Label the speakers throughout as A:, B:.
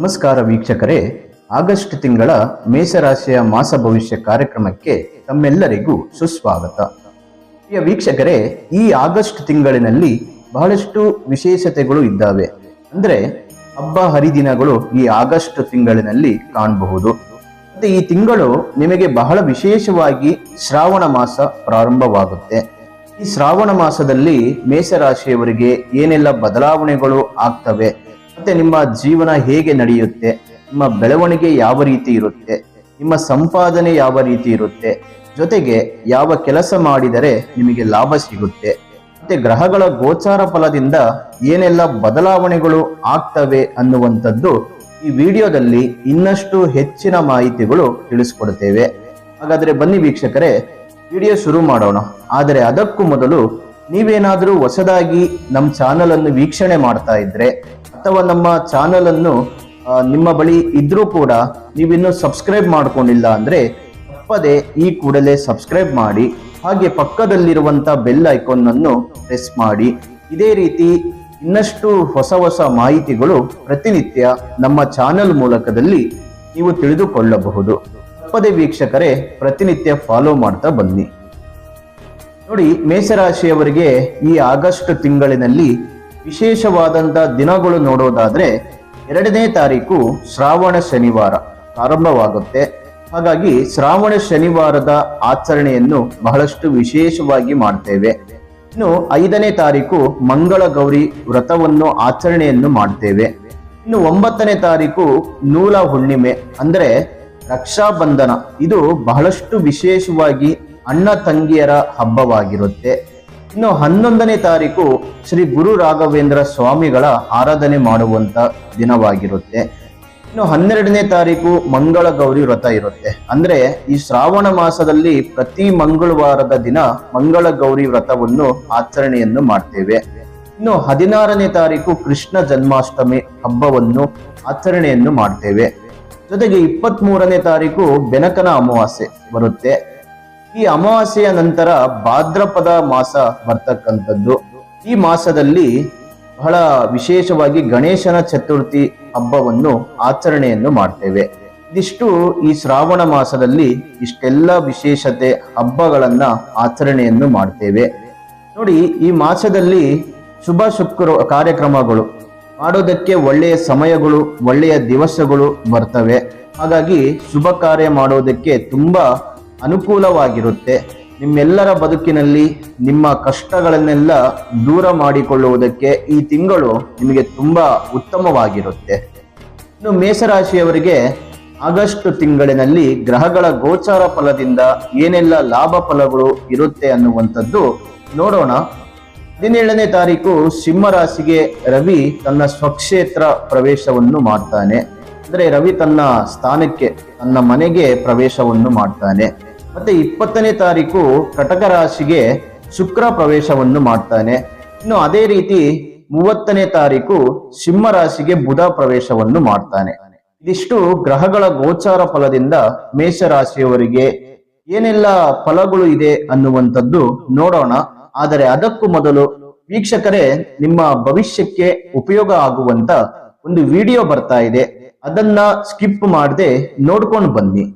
A: ನಮಸ್ಕಾರ ವೀಕ್ಷಕರೇ. ಆಗಸ್ಟ್ ತಿಂಗಳ ಮೇಷರಾಶಿಯ ಮಾಸ ಭವಿಷ್ಯ ಕಾರ್ಯಕ್ರಮಕ್ಕೆ ತಮ್ಮೆಲ್ಲರಿಗೂ ಸುಸ್ವಾಗತ. ಪ್ರಿಯ ವೀಕ್ಷಕರೇ, ಈ ಆಗಸ್ಟ್ ತಿಂಗಳಿನಲ್ಲಿ ಬಹಳಷ್ಟು ವಿಶೇಷತೆಗಳು ಇದ್ದಾವೆ. ಅಂದ್ರೆ, ಹಬ್ಬ ಹರಿದಿನಗಳು ಈ ಆಗಸ್ಟ್ ತಿಂಗಳಿನಲ್ಲಿ ಕಾಣಬಹುದು. ಮತ್ತೆ ಈ ತಿಂಗಳು ನಿಮಗೆ ಬಹಳ ವಿಶೇಷವಾಗಿ ಶ್ರಾವಣ ಮಾಸ ಪ್ರಾರಂಭವಾಗುತ್ತೆ. ಈ ಶ್ರಾವಣ ಮಾಸದಲ್ಲಿ ಮೇಷರಾಶಿಯವರಿಗೆ ಏನೆಲ್ಲ ಬದಲಾವಣೆಗಳು ಆಗ್ತವೆ? ಮತ್ತೆ ನಿಮ್ಮ ಜೀವನ ಹೇಗೆ ನಡೆಯುತ್ತೆ? ನಿಮ್ಮ ಬೆಳವಣಿಗೆ ಯಾವ ರೀತಿ ಇರುತ್ತೆ? ನಿಮ್ಮ ಸಂಪಾದನೆ ಯಾವ ರೀತಿ ಇರುತ್ತೆ? ಜೊತೆಗೆ ಯಾವ ಕೆಲಸ ಮಾಡಿದರೆ ನಿಮಗೆ ಲಾಭ ಸಿಗುತ್ತೆ? ಮತ್ತೆ ಗ್ರಹಗಳ ಗೋಚಾರ ಫಲದಿಂದ ಏನೆಲ್ಲ ಬದಲಾವಣೆಗಳು ಆಗ್ತವೆ ಅನ್ನುವಂಥದ್ದು ಈ ವಿಡಿಯೋದಲ್ಲಿ ಇನ್ನಷ್ಟು ಹೆಚ್ಚಿನ ಮಾಹಿತಿಗಳು ತಿಳಿಸ್ಕೊಡ್ತೇವೆ. ಹಾಗಾದ್ರೆ ಬನ್ನಿ ವೀಕ್ಷಕರೇ, ವಿಡಿಯೋ ಶುರು ಮಾಡೋಣ. ಆದರೆ ಅದಕ್ಕೂ ಮೊದಲು ನೀವೇನಾದರೂ ಹೊಸದಾಗಿ ನಮ್ಮ ಚಾನಲ್ ಅನ್ನು ವೀಕ್ಷಣೆ ಮಾಡ್ತಾ ಇದ್ರೆ ಅಥವಾ ನಮ್ಮ ಚಾನಲ್ ಅನ್ನು ನಿಮ್ಮ ಬಳಿ ಇದ್ರೂ ಕೂಡ ನೀವಿನ್ನೂ ಸಬ್ಸ್ಕ್ರೈಬ್ ಮಾಡ್ಕೊಂಡಿಲ್ಲ ಅಂದ್ರೆ ತಪ್ಪದೆ ಈ ಕೂಡಲೇ ಸಬ್ಸ್ಕ್ರೈಬ್ ಮಾಡಿ, ಹಾಗೆ ಪಕ್ಕದಲ್ಲಿರುವಂತ ಬೆಲ್ ಐಕಾನ್ ಅನ್ನು ಪ್ರೆಸ್ ಮಾಡಿ. ಇದೇ ರೀತಿ ಇನ್ನಷ್ಟು ಹೊಸ ಹೊಸ ಮಾಹಿತಿಗಳು ಪ್ರತಿನಿತ್ಯ ನಮ್ಮ ಚಾನೆಲ್ ಮೂಲಕದಲ್ಲಿ ನೀವು ತಿಳಿದುಕೊಳ್ಳಬಹುದು. ತಪ್ಪದೆ ವೀಕ್ಷಕರೇ, ಪ್ರತಿನಿತ್ಯ ಫಾಲೋ ಮಾಡ್ತಾ ಬನ್ನಿ. ನೋಡಿ, ಮೇಷರಾಶಿಯವರಿಗೆ ಈ ಆಗಸ್ಟ್ ತಿಂಗಳಿನಲ್ಲಿ ವಿಶೇಷವಾದಂತ ದಿನಗಳು ನೋಡೋದಾದ್ರೆ ಎರಡನೇ ತಾರೀಕು ಶ್ರಾವಣ ಶನಿವಾರ ಪ್ರಾರಂಭವಾಗುತ್ತೆ. ಹಾಗಾಗಿ ಶ್ರಾವಣ ಶನಿವಾರದ ಆಚರಣೆಯನ್ನು ಬಹಳಷ್ಟು ವಿಶೇಷವಾಗಿ ಮಾಡ್ತೇವೆ. ಇನ್ನು ಐದನೇ ತಾರೀಕು ಮಂಗಳ ಗೌರಿ ವ್ರತವನ್ನು ಆಚರಣೆಯನ್ನು ಮಾಡ್ತೇವೆ. ಇನ್ನು ಒಂಬತ್ತನೇ ತಾರೀಕು ನೂಲ ಹುಣ್ಣಿಮೆ, ಅಂದ್ರೆ ರಕ್ಷಾಬಂಧನ. ಇದು ಬಹಳಷ್ಟು ವಿಶೇಷವಾಗಿ ಅಣ್ಣ ತಂಗಿಯರ ಹಬ್ಬವಾಗಿರುತ್ತೆ. ಇನ್ನು ಹನ್ನೊಂದನೇ ತಾರೀಕು ಶ್ರೀ ಗುರು ರಾಘವೇಂದ್ರ ಸ್ವಾಮಿಗಳ ಆರಾಧನೆ ಮಾಡುವಂತ ದಿನವಾಗಿರುತ್ತೆ. ಇನ್ನು ಹನ್ನೆರಡನೇ ತಾರೀಕು ಮಂಗಳ ಗೌರಿ ವ್ರತ ಇರುತ್ತೆ. ಅಂದ್ರೆ ಈ ಶ್ರಾವಣ ಮಾಸದಲ್ಲಿ ಪ್ರತಿ ಮಂಗಳವಾರದ ದಿನ ಮಂಗಳ ಗೌರಿ ವ್ರತವನ್ನು ಆಚರಣೆಯನ್ನು ಮಾಡ್ತೇವೆ. ಇನ್ನು ಹದಿನಾರನೇ ತಾರೀಕು ಕೃಷ್ಣ ಜನ್ಮಾಷ್ಟಮಿ ಹಬ್ಬವನ್ನು ಆಚರಣೆಯನ್ನು ಮಾಡ್ತೇವೆ. ಜೊತೆಗೆ ಇಪ್ಪತ್ತ್ ಮೂರನೇ ತಾರೀಕು ಬೆನಕನ ಅಮಾವಾಸ್ಯೆ ಬರುತ್ತೆ. ಈ ಅಮಾವಾಸ್ಯೆಯ ನಂತರ ಭಾದ್ರಪದ ಮಾಸ ಬರ್ತಕ್ಕಂಥದ್ದು. ಈ ಮಾಸದಲ್ಲಿ ಬಹಳ ವಿಶೇಷವಾಗಿ ಗಣೇಶನ ಚತುರ್ಥಿ ಹಬ್ಬವನ್ನು ಆಚರಣೆಯನ್ನು ಮಾಡ್ತೇವೆ. ಇದಿಷ್ಟು ಈ ಶ್ರಾವಣ ಮಾಸದಲ್ಲಿ ಇಷ್ಟೆಲ್ಲ ವಿಶೇಷತೆ ಹಬ್ಬಗಳನ್ನ ಆಚರಣೆಯನ್ನು ಮಾಡ್ತೇವೆ. ನೋಡಿ, ಈ ಮಾಸದಲ್ಲಿ ಶುಭ ಶುಕ್ರ ಕಾರ್ಯಕ್ರಮಗಳು, ಮಾಡೋದಕ್ಕೆ ಒಳ್ಳೆಯ ಸಮಯಗಳು, ಒಳ್ಳೆಯ ದಿವಸಗಳು ಬರ್ತವೆ. ಹಾಗಾಗಿ ಶುಭ ಕಾರ್ಯ ಮಾಡೋದಕ್ಕೆ ತುಂಬಾ ಅನುಕೂಲವಾಗಿರುತ್ತೆ. ನಿಮ್ಮೆಲ್ಲರ ಬದುಕಿನಲ್ಲಿ ನಿಮ್ಮ ಕಷ್ಟಗಳನ್ನೆಲ್ಲ ದೂರ ಮಾಡಿಕೊಳ್ಳುವುದಕ್ಕೆ ಈ ತಿಂಗಳು ನಿಮಗೆ ತುಂಬ ಉತ್ತಮವಾಗಿರುತ್ತೆ. ಇನ್ನು ಮೇಷರಾಶಿಯವರಿಗೆ ಆಗಸ್ಟ್ ತಿಂಗಳಿನಲ್ಲಿ ಗ್ರಹಗಳ ಗೋಚಾರ ಫಲದಿಂದ ಏನೆಲ್ಲ ಲಾಭ ಫಲಗಳು ಇರುತ್ತೆ ಅನ್ನುವಂಥದ್ದು ನೋಡೋಣ. ಹದಿನೇಳನೇ ತಾರೀಕು ಸಿಂಹರಾಶಿಗೆ ರವಿ ತನ್ನ ಸ್ವಕ್ಷೇತ್ರ ಪ್ರವೇಶವನ್ನು ಮಾಡ್ತಾನೆ. ಅಂದರೆ ರವಿ ತನ್ನ ಸ್ಥಾನಕ್ಕೆ, ತನ್ನ ಮನೆಗೆ ಪ್ರವೇಶವನ್ನು ಮಾಡ್ತಾನೆ. ಮತ್ತೆ ಇಪ್ಪತ್ತನೇ ತಾರೀಕು ಕಟಕ ರಾಶಿಗೆ ಶುಕ್ರ ಪ್ರವೇಶವನ್ನು ಮಾಡ್ತಾನೆ. ಇನ್ನು ಅದೇ ರೀತಿ ಮೂವತ್ತನೇ ತಾರೀಕು ಸಿಂಹ ರಾಶಿಗೆ ಬುಧ ಪ್ರವೇಶವನ್ನು ಮಾಡ್ತಾನೆ. ಇದಿಷ್ಟು ಗ್ರಹಗಳ ಗೋಚಾರ ಫಲದಿಂದ ಮೇಷರಾಶಿಯವರಿಗೆ ಏನೆಲ್ಲ ಫಲಗಳು ಇದೆ ಅನ್ನುವಂಥದ್ದು ನೋಡೋಣ. ಆದರೆ ಅದಕ್ಕೂ ಮೊದಲು ವೀಕ್ಷಕರೇ, ನಿಮ್ಮ ಭವಿಷ್ಯಕ್ಕೆ ಉಪಯೋಗ ಆಗುವಂತ ಒಂದು ವಿಡಿಯೋ ಬರ್ತಾ ಇದೆ. ಅದನ್ನ ಸ್ಕಿಪ್ ಮಾಡದೆ ನೋಡ್ಕೊಂಡು ಬನ್ನಿ.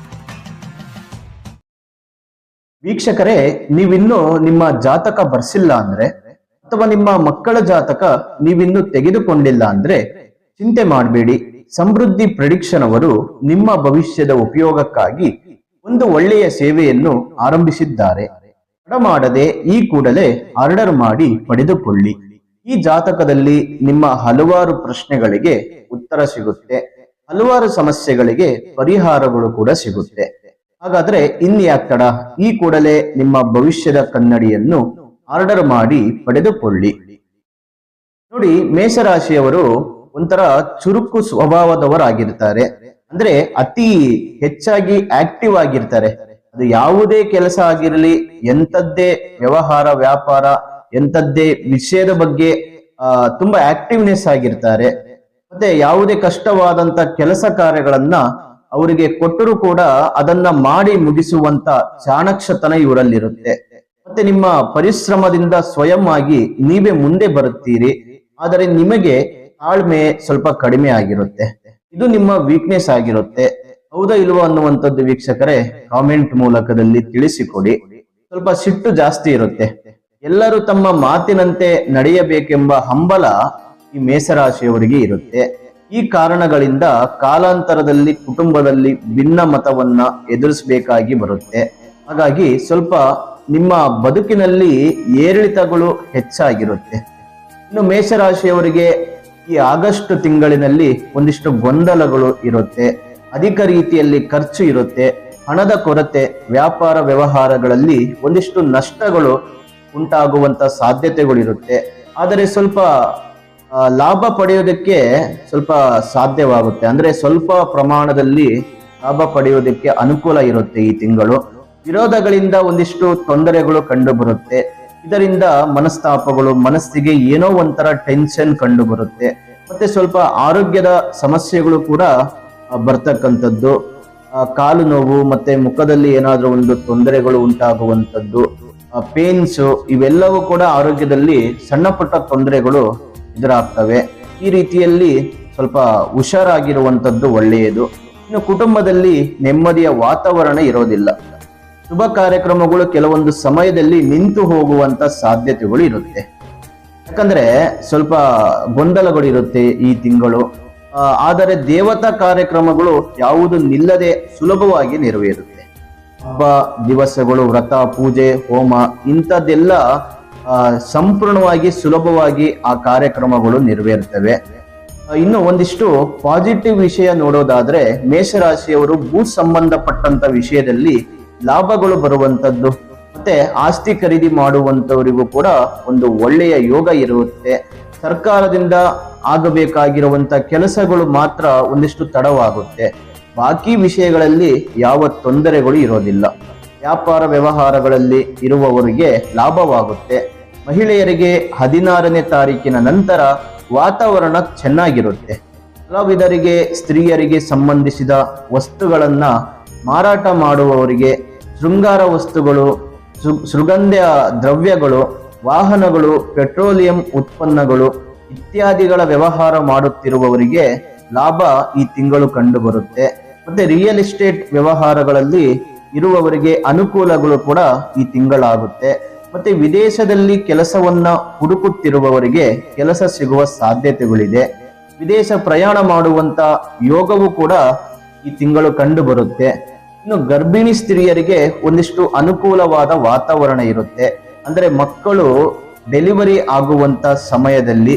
A: ವೀಕ್ಷಕರೇ, ನೀವಿನ್ನು ನಿಮ್ಮ ಜಾತಕ ಬರ್ಸಿಲ್ಲ ಅಂದ್ರೆ ಅಥವಾ ನಿಮ್ಮ ಮಕ್ಕಳ ಜಾತಕ ನೀವಿನ್ನು ತೆಗೆದುಕೊಂಡಿಲ್ಲ ಅಂದ್ರೆ ಚಿಂತೆ ಮಾಡಬೇಡಿ. ಸಮೃದ್ಧಿ ಪ್ರೆಡಿಕ್ಷನ್ ಅವರು ನಿಮ್ಮ ಭವಿಷ್ಯದ ಉಪಯೋಗಕ್ಕಾಗಿ ಒಂದು ಒಳ್ಳೆಯ ಸೇವೆಯನ್ನು ಆರಂಭಿಸಿದ್ದಾರೆ. ಮಾಡದೆ ಈ ಕೂಡಲೇ ಆರ್ಡರ್ ಮಾಡಿ ಪಡೆದುಕೊಳ್ಳಿ. ಈ ಜಾತಕದಲ್ಲಿ ನಿಮ್ಮ ಹಲವಾರು ಪ್ರಶ್ನೆಗಳಿಗೆ ಉತ್ತರ ಸಿಗುತ್ತೆ. ಹಲವಾರು ಸಮಸ್ಯೆಗಳಿಗೆ ಪರಿಹಾರಗಳು ಕೂಡ ಸಿಗುತ್ತೆ. ಹಾಗಾದ್ರೆ ಇನ್ಯಾಕ್ ತಡ. ಈ ಕೂಡಲೇ ನಿಮ್ಮ ಭವಿಷ್ಯದ ಕನ್ನಡಿಯನ್ನು ಆರ್ಡರ್ ಮಾಡಿ ಪಡೆದುಕೊಳ್ಳಿ. ನೋಡಿ, ಮೇಷರಾಶಿಯವರು ಒಂಥರ ಚುರುಕು ಸ್ವಭಾವದವರಾಗಿರ್ತಾರೆ. ಅಂದ್ರೆ ಅತಿ ಹೆಚ್ಚಾಗಿ ಆಕ್ಟಿವ್ ಆಗಿರ್ತಾರೆ. ಅದು ಯಾವುದೇ ಕೆಲಸ ಆಗಿರಲಿ, ಎಂಥದ್ದೇ ವ್ಯವಹಾರ, ವ್ಯಾಪಾರ, ಎಂಥದ್ದೇ ವಿಷಯದ ಬಗ್ಗೆ, ಆ, ತುಂಬಾ ಆಕ್ಟಿವ್ನೆಸ್ ಆಗಿರ್ತಾರೆ. ಮತ್ತೆ ಯಾವುದೇ ಕಷ್ಟವಾದಂತ ಕೆಲಸ ಕಾರ್ಯಗಳನ್ನ ಅವರಿಗೆ ಕೊಟ್ಟರೂ ಕೂಡ ಅದನ್ನ ಮಾಡಿ ಮುಗಿಸುವಂತ ಚಾಣಕ್ಷತನ ಇವರಲ್ಲಿರುತ್ತೆ. ಮತ್ತೆ ನಿಮ್ಮ ಪರಿಶ್ರಮದಿಂದ ಸ್ವಯಂ ಆಗಿ ನೀವೇ ಮುಂದೆ ಬರುತ್ತೀರಿ. ಆದರೆ ನಿಮಗೆ ತಾಳ್ಮೆ ಸ್ವಲ್ಪ ಕಡಿಮೆ ಆಗಿರುತ್ತೆ. ಇದು ನಿಮ್ಮ ವೀಕ್ನೆಸ್ ಆಗಿರುತ್ತೆ. ಹೌದಾ ಇಲ್ವಾ ಅನ್ನುವಂಥದ್ದು ವೀಕ್ಷಕರೇ ಕಾಮೆಂಟ್ ಮೂಲಕದಲ್ಲಿ ತಿಳಿಸಿಕೊಡಿ. ಸ್ವಲ್ಪ ಸಿಟ್ಟು ಜಾಸ್ತಿ ಇರುತ್ತೆ. ಎಲ್ಲರೂ ತಮ್ಮ ಮಾತಿನಂತೆ ನಡೆಯಬೇಕೆಂಬ ಹಂಬಲ ಈ ಮೇಷರಾಶಿಯವರಿಗೆ ಇರುತ್ತೆ. ಈ ಕಾರಣಗಳಿಂದ ಕಾಲಾಂತರದಲ್ಲಿ ಕುಟುಂಬದಲ್ಲಿ ಭಿನ್ನ ಮತವನ್ನ ಎದುರಿಸಬೇಕಾಗಿ ಬರುತ್ತೆ. ಹಾಗಾಗಿ ಸ್ವಲ್ಪ ನಿಮ್ಮ ಬದುಕಿನಲ್ಲಿ ಏರಿಳಿತಗಳು ಹೆಚ್ಚಾಗಿರುತ್ತೆ. ಇನ್ನು ಮೇಷರಾಶಿಯವರಿಗೆ ಈ ಆಗಸ್ಟ್ ತಿಂಗಳಿನಲ್ಲಿ ಒಂದಿಷ್ಟು ಗೊಂದಲಗಳು ಇರುತ್ತೆ. ಅಧಿಕ ರೀತಿಯಲ್ಲಿ ಖರ್ಚು ಇರುತ್ತೆ. ಹಣದ ಕೊರತೆ, ವ್ಯಾಪಾರ ವ್ಯವಹಾರಗಳಲ್ಲಿ ಒಂದಿಷ್ಟು ನಷ್ಟಗಳು ಉಂಟಾಗುವಂತ ಸಾಧ್ಯತೆಗಳಿರುತ್ತೆ ಆದರೆ ಸ್ವಲ್ಪ ಲಾಭ ಪಡೆಯೋದಕ್ಕೆ ಸ್ವಲ್ಪ ಸಾಧ್ಯವಾಗುತ್ತೆ. ಅಂದ್ರೆ ಸ್ವಲ್ಪ ಪ್ರಮಾಣದಲ್ಲಿ ಲಾಭ ಪಡೆಯೋದಕ್ಕೆ ಅನುಕೂಲ ಇರುತ್ತೆ ಈ ತಿಂಗಳು. ವಿರೋಧಗಳಿಂದ ಒಂದಿಷ್ಟು ತೊಂದರೆಗಳು ಕಂಡು ಬರುತ್ತೆ ಇದರಿಂದ ಮನಸ್ತಾಪಗಳು, ಮನಸ್ಸಿಗೆ ಏನೋ ಒಂಥರ ಟೆನ್ಷನ್ ಕಂಡು ಬರುತ್ತೆ ಮತ್ತೆ ಸ್ವಲ್ಪ ಆರೋಗ್ಯದ ಸಮಸ್ಯೆಗಳು ಕೂಡ ಬರ್ತಕ್ಕಂಥದ್ದು. ಕಾಲು ನೋವು, ಮತ್ತೆ ಮುಖದಲ್ಲಿ ಏನಾದರೂ ಒಂದು ತೊಂದರೆಗಳು ಉಂಟಾಗುವಂಥದ್ದು. ಪೇನ್ಸು ಇವೆಲ್ಲವೂ ಕೂಡ ಆರೋಗ್ಯದಲ್ಲಿ ಸಣ್ಣ ಪುಟ್ಟ ತೊಂದರೆಗಳು ಎದುರಾಗ್ತವೆ. ಈ ರೀತಿಯಲ್ಲಿ ಸ್ವಲ್ಪ ಹುಷಾರಾಗಿರುವಂಥದ್ದು ಒಳ್ಳೆಯದು. ಇನ್ನು ಕುಟುಂಬದಲ್ಲಿ ನೆಮ್ಮದಿಯ ವಾತಾವರಣ ಇರೋದಿಲ್ಲ. ಶುಭ ಕಾರ್ಯಕ್ರಮಗಳು ಕೆಲವೊಂದು ಸಮಯದಲ್ಲಿ ನಿಂತು ಹೋಗುವಂತ ಸಾಧ್ಯತೆಗಳು ಇರುತ್ತೆ. ಯಾಕಂದ್ರೆ ಸ್ವಲ್ಪ ಗೊಂದಲಗಳು ಇರುತ್ತೆ ಈ ತಿಂಗಳು. ಆದರೆ ದೇವತಾ ಕಾರ್ಯಕ್ರಮಗಳು ಯಾವುದು ನಿಲ್ಲದೆ ಸುಲಭವಾಗಿ ನೆರವೇರುತ್ತೆ. ಹಬ್ಬ, ದಿವಸಗಳು, ವ್ರತ, ಪೂಜೆ, ಹೋಮ ಇಂಥದ್ದೆಲ್ಲ ಸಂಪೂರ್ಣವಾಗಿ ಸುಲಭವಾಗಿ ಆ ಕಾರ್ಯಕ್ರಮಗಳು ನೆರವೇರ್ತವೆ. ಇನ್ನು ಒಂದಿಷ್ಟು ಪಾಸಿಟಿವ್ ವಿಷಯ ನೋಡೋದಾದ್ರೆ ಮೇಷರಾಶಿಯವರು ಭೂ ಸಂಬಂಧಪಟ್ಟಂತ ವಿಷಯದಲ್ಲಿ ಲಾಭಗಳು ಬರುವಂತದ್ದು, ಮತ್ತೆ ಆಸ್ತಿ ಖರೀದಿ ಮಾಡುವಂತವರಿಗೂ ಕೂಡ ಒಂದು ಒಳ್ಳೆಯ ಯೋಗ ಇರುತ್ತೆ. ಸರ್ಕಾರದಿಂದ ಆಗಬೇಕಾಗಿರುವಂತ ಕೆಲಸಗಳು ಮಾತ್ರ ಒಂದಿಷ್ಟು ತಡವಾಗುತ್ತೆ. ಬಾಕಿ ವಿಷಯಗಳಲ್ಲಿ ಯಾವ ತೊಂದರೆಗಳು ಇರೋದಿಲ್ಲ. ವ್ಯಾಪಾರ ವ್ಯವಹಾರಗಳಲ್ಲಿ ಇರುವವರಿಗೆ ಲಾಭವಾಗುತ್ತೆ. ಮಹಿಳೆಯರಿಗೆ ಹದಿನಾರನೇ ತಾರೀಕಿನ ನಂತರ ವಾತಾವರಣ ಚೆನ್ನಾಗಿರುತ್ತೆ. ಕಲಾವಿದರಿಗೆ, ಸ್ತ್ರೀಯರಿಗೆ ಸಂಬಂಧಿಸಿದ ವಸ್ತುಗಳನ್ನು ಮಾರಾಟ ಮಾಡುವವರಿಗೆ ಶೃಂಗಾರ ವಸ್ತುಗಳು ಸುಗಂಧ ದ್ರವ್ಯಗಳು, ವಾಹನಗಳು, ಪೆಟ್ರೋಲಿಯಂ ಉತ್ಪನ್ನಗಳು ಇತ್ಯಾದಿಗಳ ವ್ಯವಹಾರ ಮಾಡುತ್ತಿರುವವರಿಗೆ ಲಾಭ ಈ ತಿಂಗಳು ಕಂಡುಬರುತ್ತೆ. ಮತ್ತೆ ರಿಯಲ್ ಎಸ್ಟೇಟ್ ವ್ಯವಹಾರಗಳಲ್ಲಿ ಇರುವವರಿಗೆ ಅನುಕೂಲಗಳು ಕೂಡ ಈ ತಿಂಗಳಾಗುತ್ತೆ. ಮತ್ತೆ ವಿದೇಶದಲ್ಲಿ ಕೆಲಸವನ್ನ ಹುಡುಕುತ್ತಿರುವವರಿಗೆ ಕೆಲಸ ಸಿಗುವ ಸಾಧ್ಯತೆಗಳಿದೆ. ವಿದೇಶ ಪ್ರಯಾಣ ಮಾಡುವಂತ ಯೋಗವು ಕೂಡ ಈ ತಿಂಗಳು ಕಂಡು ಬರುತ್ತೆ. ಇನ್ನು ಗರ್ಭಿಣಿ ಸ್ತ್ರೀಯರಿಗೆ ಒಂದಿಷ್ಟು ಅನುಕೂಲವಾದ ವಾತಾವರಣ ಇರುತ್ತೆ. ಅಂದ್ರೆ ಮಕ್ಕಳು ಡೆಲಿವರಿ ಆಗುವಂತ ಸಮಯದಲ್ಲಿ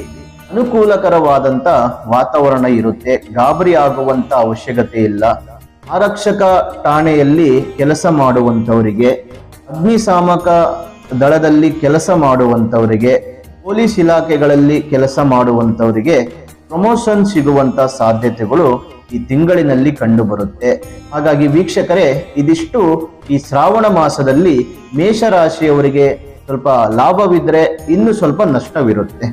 A: ಅನುಕೂಲಕರವಾದಂತ ವಾತಾವರಣ ಇರುತ್ತೆ. ಗಾಬರಿ ಆಗುವಂತ ಅವಶ್ಯಕತೆ ಇಲ್ಲ. ಆರಕ್ಷಕ ಠಾಣೆಯಲ್ಲಿ ಕೆಲಸ ಮಾಡುವಂತವರಿಗೆ ಅಗ್ನಿಶಾಮಕ ದಳದಲ್ಲಿ ಕೆಲಸ ಮಾಡುವಂಥವರಿಗೆ, ಪೊಲೀಸ್ ಇಲಾಖೆಗಳಲ್ಲಿ ಕೆಲಸ ಮಾಡುವಂಥವರಿಗೆ ಪ್ರಮೋಷನ್ ಸಿಗುವಂತ ಸಾಧ್ಯತೆಗಳು ಈ ತಿಂಗಳಿನಲ್ಲಿ ಕಂಡುಬರುತ್ತೆ. ಹಾಗಾಗಿ ವೀಕ್ಷಕರೇ, ಇದಿಷ್ಟು ಈ ಶ್ರಾವಣ ಮಾಸದಲ್ಲಿ ಮೇಷರಾಶಿಯವರಿಗೆ ಸ್ವಲ್ಪ ಲಾಭವಿದ್ರೆ ಇನ್ನು ಸ್ವಲ್ಪ ನಷ್ಟವಿರುತ್ತೆ.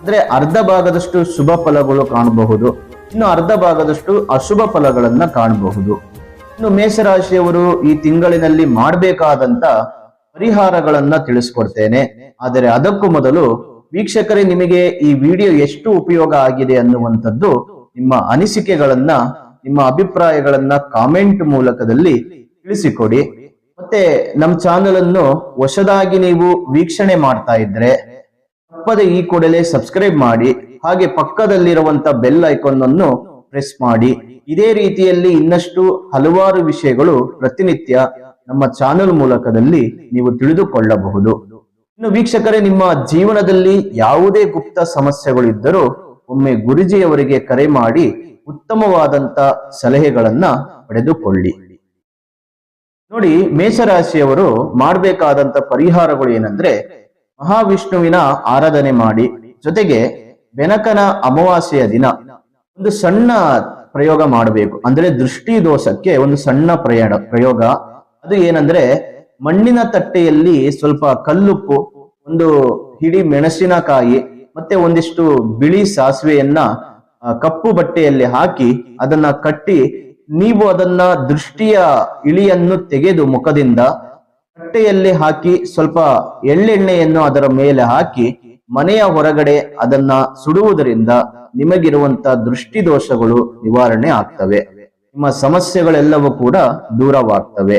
A: ಅಂದ್ರೆ ಅರ್ಧ ಭಾಗದಷ್ಟು ಶುಭ ಫಲಗಳು ಕಾಣಬಹುದು, ಇನ್ನು ಅರ್ಧ ಭಾಗದಷ್ಟು ಅಶುಭ ಫಲಗಳನ್ನು ಕಾಣಬಹುದು. ಇನ್ನು ಮೇಷರಾಶಿಯವರು ಈ ತಿಂಗಳಿನಲ್ಲಿ ಮಾಡಬೇಕಾದಂತ ಪರಿಹಾರಗಳನ್ನ ತಿಳಿಸ್ಕೊಡ್ತೇನೆ. ಆದರೆ ಅದಕ್ಕೂ ಮೊದಲು ವೀಕ್ಷಕರೇ, ನಿಮಗೆ ಈ ವಿಡಿಯೋ ಎಷ್ಟು ಉಪಯೋಗ ಆಗಿದೆ ಅನ್ನುವಂಥದ್ದು ನಿಮ್ಮ ಅನಿಸಿಕೆಗಳನ್ನ, ನಿಮ್ಮ ಅಭಿಪ್ರಾಯಗಳನ್ನ ಕಾಮೆಂಟ್ ಮೂಲಕದಲ್ಲಿ ತಿಳಿಸಿಕೊಡಿ. ಮತ್ತೆ ನಮ್ಮ ಚಾನೆಲ್ ಅನ್ನು ಹೊಸದಾಗಿ ನೀವು ವೀಕ್ಷಣೆ ಮಾಡ್ತಾ ಇದ್ರೆ ತಪ್ಪದೆ ಈ ಕೂಡಲೇ ಸಬ್ಸ್ಕ್ರೈಬ್ ಮಾಡಿ, ಹಾಗೆ ಪಕ್ಕದಲ್ಲಿರುವಂತ ಬೆಲ್ ಐಕಾನ್ ಅನ್ನು ಪ್ರೆಸ್ ಮಾಡಿ. ಇದೇ ರೀತಿಯಲ್ಲಿ ಇನ್ನಷ್ಟು ಹಲವಾರು ವಿಷಯಗಳು ಪ್ರತಿನಿತ್ಯ ನಮ್ಮ ಚಾನೆಲ್ ಮೂಲಕದಲ್ಲಿ ನೀವು ತಿಳಿದುಕೊಳ್ಳಬಹುದು. ಇನ್ನು ವೀಕ್ಷಕರೇ, ನಿಮ್ಮ ಜೀವನದಲ್ಲಿ ಯಾವುದೇ ಗುಪ್ತ ಸಮಸ್ಯೆಗಳಿದ್ದರೂ ಒಮ್ಮೆ ಗುರುಜಿಯವರಿಗೆ ಕರೆ ಮಾಡಿ ಉತ್ತಮವಾದಂತ ಸಲಹೆಗಳನ್ನ ಪಡೆದುಕೊಳ್ಳಿ. ನೋಡಿ, ಮೇಷರಾಶಿಯವರು ಮಾಡಬೇಕಾದಂತ ಪರಿಹಾರಗಳು ಏನಂದ್ರೆ, ಮಹಾವಿಷ್ಣುವಿನ ಆರಾಧನೆ ಮಾಡಿ, ಜೊತೆಗೆ ಬೆನಕನ ಅಮಾವಾಸ್ಯೆಯ ದಿನ, ಒಂದು ಸಣ್ಣ ಪ್ರಯೋಗ ಮಾಡಬೇಕು. ಅಂದ್ರೆ ದೃಷ್ಟಿ ದೋಷಕ್ಕೆ ಒಂದು ಸಣ್ಣ ಪ್ರಯಾಣ, ಪ್ರಯೋಗ ಅದು ಏನಂದ್ರೆ ಮಣ್ಣಿನ ತಟ್ಟೆಯಲ್ಲಿ ಸ್ವಲ್ಪ ಕಲ್ಲುಪ್ಪು, ಒಂದು ಹಿಡಿ ಮೆಣಸಿನಕಾಯಿ, ಮತ್ತೆ ಒಂದಿಷ್ಟು ಬಿಳಿ ಸಾಸಿವೆಯನ್ನ ಕಪ್ಪು ಬಟ್ಟೆಯಲ್ಲಿ ಹಾಕಿ ಅದನ್ನ ಕಟ್ಟಿ ನೀವು ಅದನ್ನ ದೃಷ್ಟಿಯ ಇಳಿಯನ್ನು ತೆಗೆದು ಮುಖದಿಂದ ತಟ್ಟೆಯಲ್ಲಿ ಹಾಕಿ ಸ್ವಲ್ಪ ಎಳ್ಳೆಣ್ಣೆಯನ್ನು ಅದರ ಮೇಲೆ ಹಾಕಿ ಮನೆಯ ಹೊರಗಡೆ ಅದನ್ನ ಸುಡುವುದರಿಂದ ನಿಮಗಿರುವಂತ ದೃಷ್ಟಿ ದೋಷಗಳು ನಿವಾರಣೆ ಆಗ್ತವೆ. ನಿಮ್ಮ ಸಮಸ್ಯೆಗಳೆಲ್ಲವೂ ಕೂಡ ದೂರವಾಗ್ತವೆ.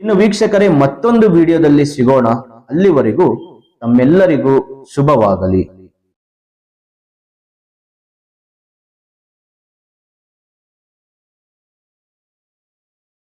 A: ಇನ್ನು ವೀಕ್ಷಕರೇ ಮತ್ತೊಂದು ವಿಡಿಯೋದಲ್ಲಿ ಸಿಗೋಣ. ಅಲ್ಲಿವರೆಗೂ ತಮ್ಮೆಲ್ಲರಿಗೂ ಶುಭವಾಗಲಿ.